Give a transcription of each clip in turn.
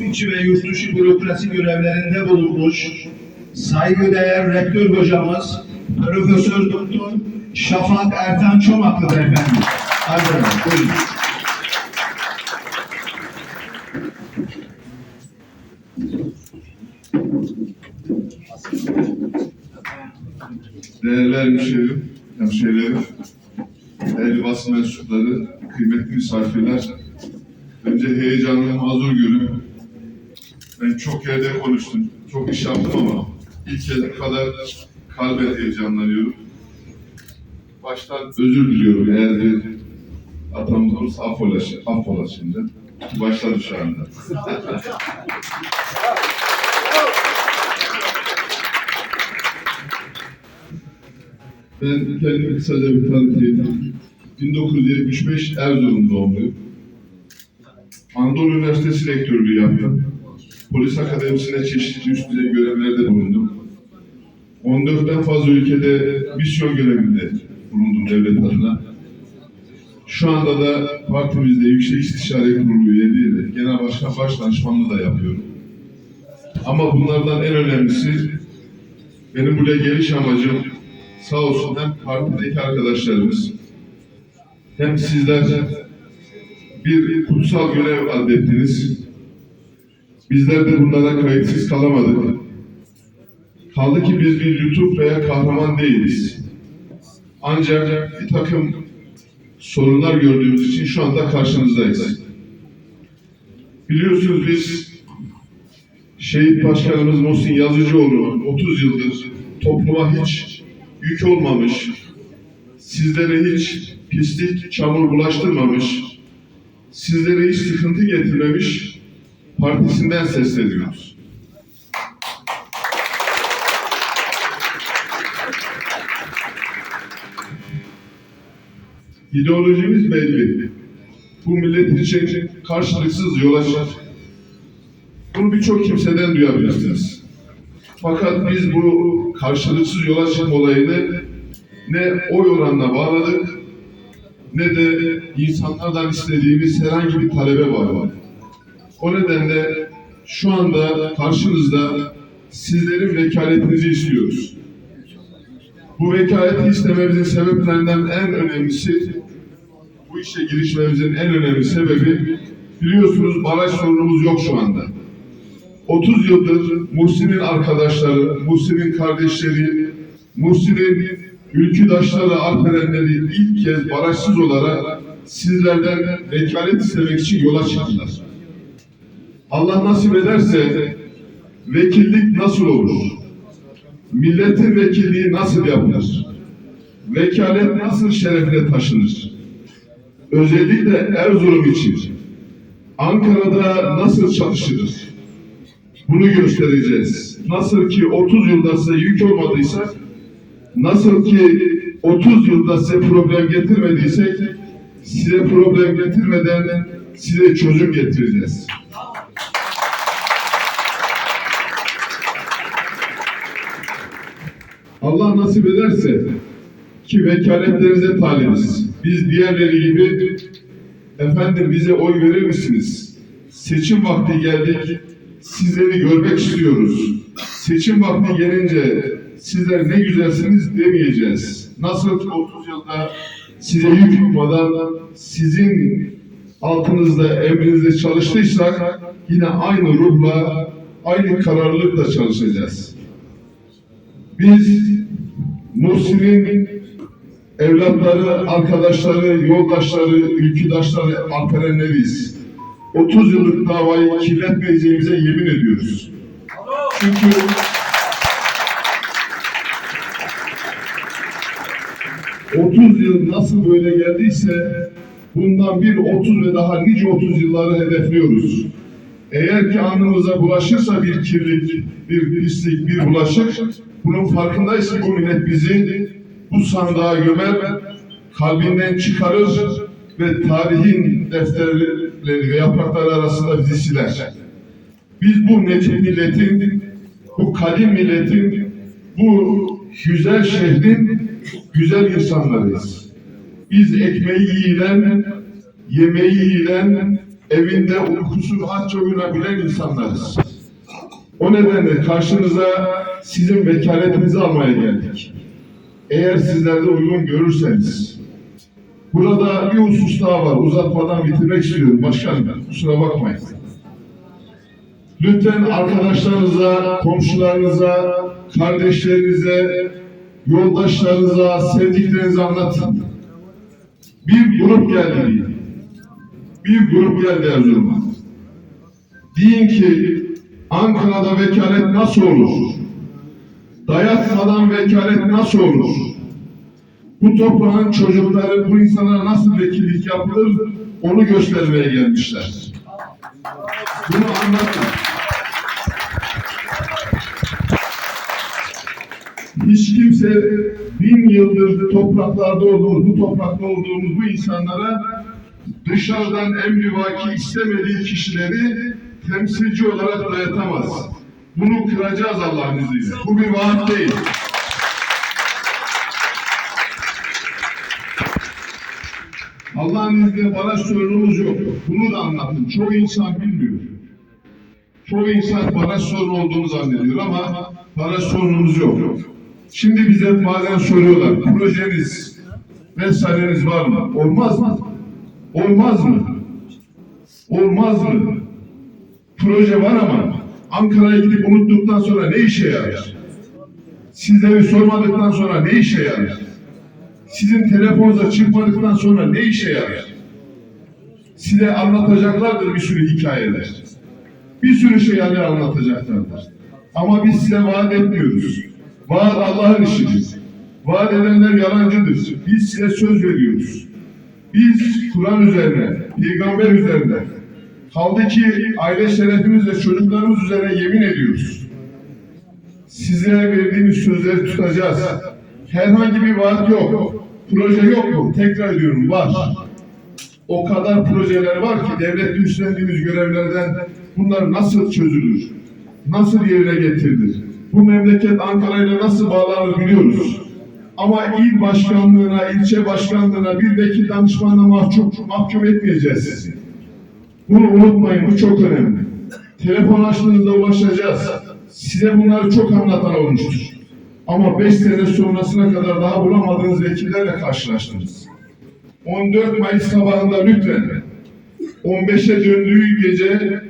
yurt içi ve yurt dışı bürokrasi görevlerinde bulunmuş saygıdeğer rektör hocamız Profesör Doktor Şafak Ertan Çomaklı'dır efendim. Hazırım, buyurun. Değerli hemşehrim, hemşehrilerim, değerli basın mensupları, kıymetli misafirler, önce heyecanlı mazur görün. Ben çok yerde konuştum, çok iş yaptım ama ilk bu kadar kalben heyecanlanıyorum. Baştan özür diliyorum eğer bir olursa affola, affola şimdi. Başladı şu anda. Ben kendimi kısaca bir tanıtayım. 1975 Erzurum doğumluyum. Anadolu Üniversitesi rektörlüğü yaptım. Polis Akademisi'ne çeşitli üst düzey görevlerde bulundum. 14'ten fazla ülkede misyon görevinde bulundum devlet adına. Şu anda da partimizde Yüksek İstişare Kurulu üyeliğiyle Genel Başkan Baş Danışmanlığı da yapıyorum. Ama bunlardan en önemlisi benim buraya geliş amacım sağ olsun hem partideki arkadaşlarımız hem sizler bir kutsal görev addettiniz. Bizler de bunlara kayıtsız kalamadık. Kaldı ki biz bir YouTube veya kahraman değiliz. Ancak bir takım sorunlar gördüğümüz için şu anda karşınızdayız. Biliyorsunuz biz Şehit Başkanımız Muhsin Yazıcıoğlu 30 yıldır topluma hiç yük olmamış, sizlere hiç pislik, çamur bulaştırmamış, sizlere hiç sıkıntı getirmemiş partisinden sesleniyoruz. İdeolojimiz belli. Bu millet için karşılıksız yol açar. Bunu birçok kimseden duyabilirsiniz. Fakat biz bu karşılıksız yola çıkma olayını ne oy oranına bağladık ne de insanlardan istediğimiz herhangi bir talebe bağladık. O nedenle şu anda karşınızda sizlerin vekaletinizi istiyoruz. Bu vekaleti istememizin sebeplerinden en önemlisi bu işe girişmemizin en önemli sebebi biliyorsunuz baraj sorunumuz yok şu anda. 30 yıldır Muhsin'in arkadaşları, Muhsin'in kardeşleri, Muhsin'in ülküdaşları, alperenleri ilk kez barajsız olarak sizlerden vekalet istemek için yola çıktılar. Allah nasip ederse vekillik nasıl olur? Milletin vekilliği nasıl yapılır? Vekalet nasıl şerefine taşınır? Özellikle Erzurum için Ankara'da nasıl çalışılır? Bunu göstereceğiz. Nasıl ki 30 yılda size yük olmadıysa, nasıl ki 30 yılda size problem getirmediysek, size problem getirmeden size çözüm getireceğiz. Allah nasip ederse ki vekaletlerinize talibiz. Biz diğerleri gibi efendim bize oy verir misiniz? Seçim vakti geldik. Sizleri görmek istiyoruz. Seçim vakti gelince sizler ne güzelsiniz demeyeceğiz. Nasıl ki 30 yılda size yük olmadan sizin altınızda, emrinizde çalıştıysak yine aynı ruhla, aynı kararlılıkla çalışacağız. Biz Muhsin'in evlatları, arkadaşları, yoldaşları, ülküdaşları, alperenleriyiz. 30 yıllık davayı kirletmeyeceğimize yemin ediyoruz. Çünkü ...30 yıl nasıl böyle geldiyse... ...bundan bir 30 ve daha nice 30 yılları hedefliyoruz. Eğer ki alnımıza bulaşırsa bir kirlik, bir pislik, bir bulaşık... ...bunun farkındaysa bu millet bizi bu sandığa gömer... ...kalbinden çıkarır ve tarihin defterleri ve yaprakları arasında bizi siler. Biz bu necip milletin, bu kadim milletin, bu güzel şehrin güzel insanlarıyız. Biz ekmeği yiyilen, yemeği yiyilen, evinde uykusuz açça uyunabilen insanlarız. O nedenle karşınıza sizin vekaletinizi almaya geldik. Eğer sizler de uygun görürseniz. Burada bir husus daha var. Uzatmadan bitirmek istiyorum başkanım. Kusura bakmayın. Lütfen arkadaşlarınıza, komşularınıza, kardeşlerinize, yoldaşlarınıza, sevdiklerinize anlatın. Bir grup geldi. Bir grup geldi Erzurum'a. Deyin ki Ankara'da vekalet nasıl olur? Dayatmadan vekalet nasıl olur? Bu toprağın çocukları bu insanlara nasıl vekillik yapılır onu göstermeye gelmişler. Bunu anlatın. Hiç kimse bin yıldır topraklarda olduğumuz, bu toprakta olduğumuz bu insanlara dışarıdan emrivaki istemediği kişileri temsilci olarak dayatamaz. Bunu kıracağız Allah'ın izniyle. Bu bir vaat değil. Allah'ın izniyle baraj sorunumuz yok. Bunu da anlattım. Çoğu insan bilmiyor. Çoğu insan baraj sorunu olduğunu zannediyor ama baraj sorunumuz yok. Şimdi bize bazen soruyorlar, projeniz vesaireniz var mı? Olmaz mı? Olmaz mı? Olmaz mı? Proje var ama Ankara'ya gidip unuttuktan sonra ne işe yarar? Sizleri sormadıktan sonra ne işe yarar? Sizin telefonunuza çıkmadıktan sonra ne işe yarar? Size anlatacaklardır bir sürü hikayeler. Bir sürü şeyler anlatacaklardır. Ama biz size vaat etmiyoruz. Vaat Allah'ın işidir. Vaat edenler yalancıdır. Biz size söz veriyoruz. Biz Kur'an üzerine, peygamber üzerine, kaldı ki aile şerefimizle çocuklarımız üzerine yemin ediyoruz. Sizlere verdiğimiz sözleri tutacağız. Herhangi bir vaat yok. Proje yok mu? Tekrar ediyorum var. O kadar projeler var ki devlette üstlendiğimiz görevlerden bunlar nasıl çözülür? Nasıl yerine getirilir? Bu memleket Ankara ile nasıl bağlanır biliyoruz. Ama il başkanlığına, ilçe başkanlığına bir vekil danışmanına mahkum, mahkum etmeyeceğiz sizi. Bunu unutmayın, bu çok önemli. Telefon açtığınızda ulaşacağız. Size bunları çok anlatan olmuştur. Ama 5 sene sonrasına kadar daha bulamadığınız vekillerle karşılaştınız. 14 Mayıs sabahında lütfen 15'e döndüğü gece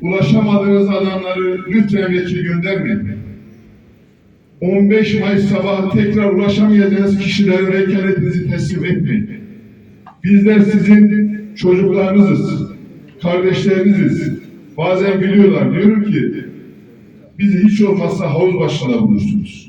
ulaşamadığınız adamları lütfen vekil göndermeyin. 15 Mayıs sabahı tekrar ulaşamayacağınız kişilere vekaletinizi teslim etmeyin. Bizler sizin çocuklarınızız, kardeşleriniziz. Bazen biliyorlar, diyorum ki bizi hiç olmazsa havuz başında bulursunuz.